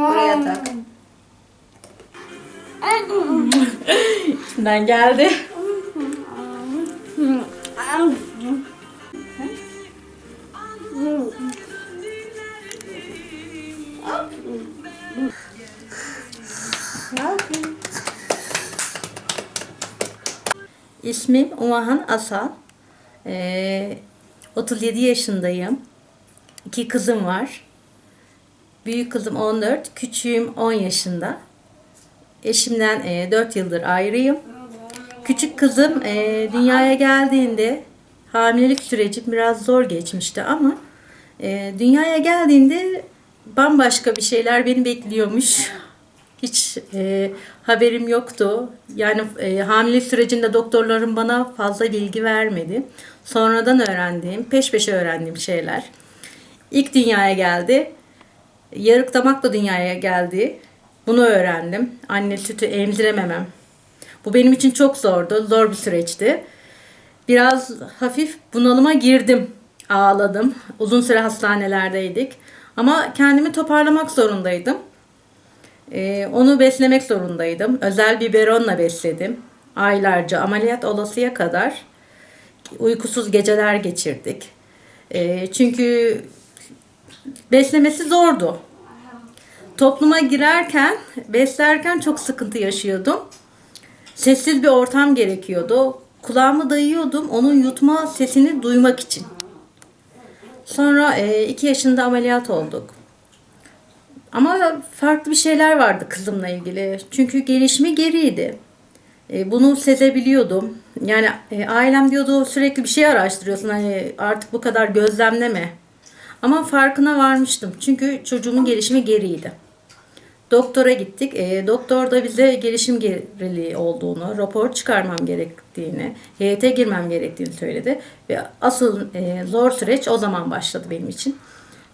Buraya tak. İçinden geldi. İsmim Umahan Asal. Ee, 37 yaşındayım. İki kızım var. Büyük kızım 14, küçüğüm 10 yaşında. Eşimden e, 4 yıldır ayrıyım. Küçük kızım e, dünyaya geldiğinde hamilelik süreci biraz zor geçmişti ama e, dünyaya geldiğinde bambaşka bir şeyler beni bekliyormuş. Hiç e, haberim yoktu. Yani e, hamilelik sürecinde doktorlarım bana fazla bilgi vermedi. Sonradan öğrendiğim, peş peşe öğrendiğim şeyler. İlk dünyaya geldi. Yarık damakla dünyaya geldi. Bunu öğrendim. Anne sütü emzirememem. Bu benim için çok zordu. Zor bir süreçti. Biraz hafif bunalıma girdim. Ağladım. Uzun süre hastanelerdeydik. Ama kendimi toparlamak zorundaydım. Ee, onu beslemek zorundaydım. Özel biberonla besledim. Aylarca ameliyat olasıya kadar uykusuz geceler geçirdik. Ee, çünkü beslemesi zordu. Topluma girerken, beslerken çok sıkıntı yaşıyordum. Sessiz bir ortam gerekiyordu. Kulağımı dayıyordum onun yutma sesini duymak için. Sonra e, iki yaşında ameliyat olduk. Ama farklı bir şeyler vardı kızımla ilgili. Çünkü gelişimi geriydi. E, bunu sezebiliyordum. Yani e, ailem diyordu sürekli bir şey araştırıyorsun. Hani artık bu kadar gözlemleme. Ama farkına varmıştım. Çünkü çocuğumun gelişimi geriydi. Doktora gittik. E, doktor da bize gelişim geriliği olduğunu, rapor çıkarmam gerektiğini, heyete girmem gerektiğini söyledi. Ve asıl e, zor süreç o zaman başladı benim için.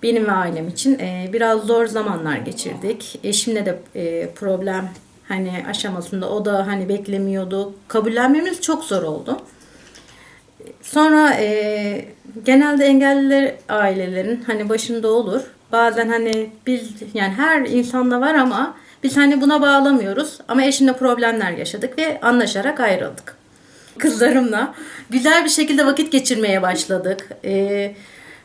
Benim ve ailem için e, biraz zor zamanlar geçirdik. Eşimle de e, problem hani aşamasında o da hani beklemiyordu. Kabullenmemiz çok zor oldu. Sonra e, genelde engelliler ailelerin hani başında olur. Bazen hani biz yani her insanda var ama biz hani buna bağlamıyoruz. Ama eşimle problemler yaşadık ve anlaşarak ayrıldık. Kızlarımla güzel bir şekilde vakit geçirmeye başladık. E,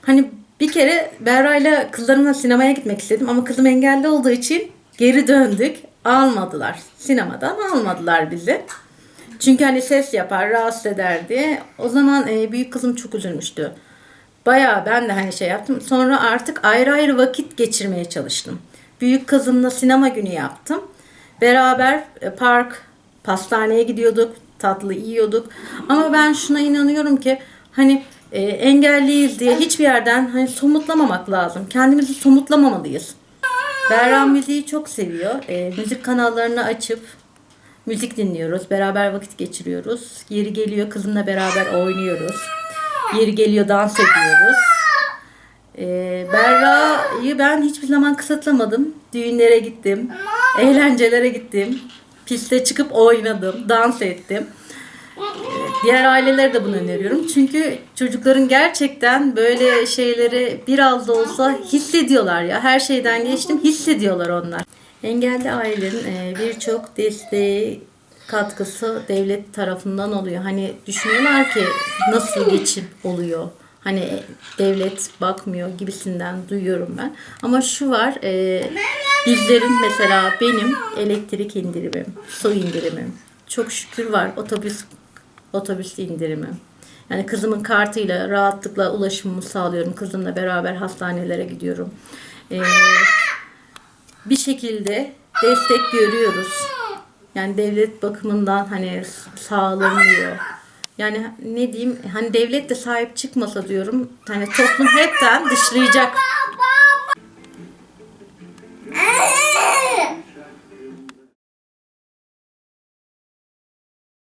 hani bir kere Berra ile kızlarımla sinemaya gitmek istedim ama kızım engelli olduğu için geri döndük. Almadılar. Sinemadan almadılar bizi. Çünkü hani ses yapar, rahatsız ederdi. O zaman e, büyük kızım çok üzülmüştü. Bayağı ben de hani şey yaptım. Sonra artık ayrı ayrı vakit geçirmeye çalıştım. Büyük kızımla sinema günü yaptım. Beraber e, park, pastaneye gidiyorduk, tatlı yiyorduk. Ama ben şuna inanıyorum ki hani e, engelliyiz diye hiçbir yerden hani somutlamamak lazım. Kendimizi somutlamamalıyız. Berra müziği çok seviyor. E, müzik kanallarını açıp müzik dinliyoruz. Beraber vakit geçiriyoruz. Yeri geliyor kızımla beraber oynuyoruz. Yeri geliyor dans ediyoruz. E, Berra'yı ben hiçbir zaman kısıtlamadım. Düğünlere gittim. Eğlencelere gittim. Piste çıkıp oynadım. Dans ettim. Diğer ailelere de bunu öneriyorum. Çünkü çocukların gerçekten böyle şeyleri biraz da olsa hissediyorlar ya. Her şeyden geçtim hissediyorlar onlar. Engelli ailelerin e, birçok desteği katkısı devlet tarafından oluyor. Hani düşünüyorlar ki nasıl geçim oluyor. Hani devlet bakmıyor gibisinden duyuyorum ben. Ama şu var e, bizlerin mesela benim elektrik indirimim, su indirimim çok şükür var. Otobüs otobüs indirimi. Yani kızımın kartıyla rahatlıkla ulaşımımı sağlıyorum. Kızımla beraber hastanelere gidiyorum. Ee, bir şekilde destek görüyoruz. Yani devlet bakımından hani sağlanıyor. Yani ne diyeyim hani devlet de sahip çıkmasa diyorum hani toplum hepten dışlayacak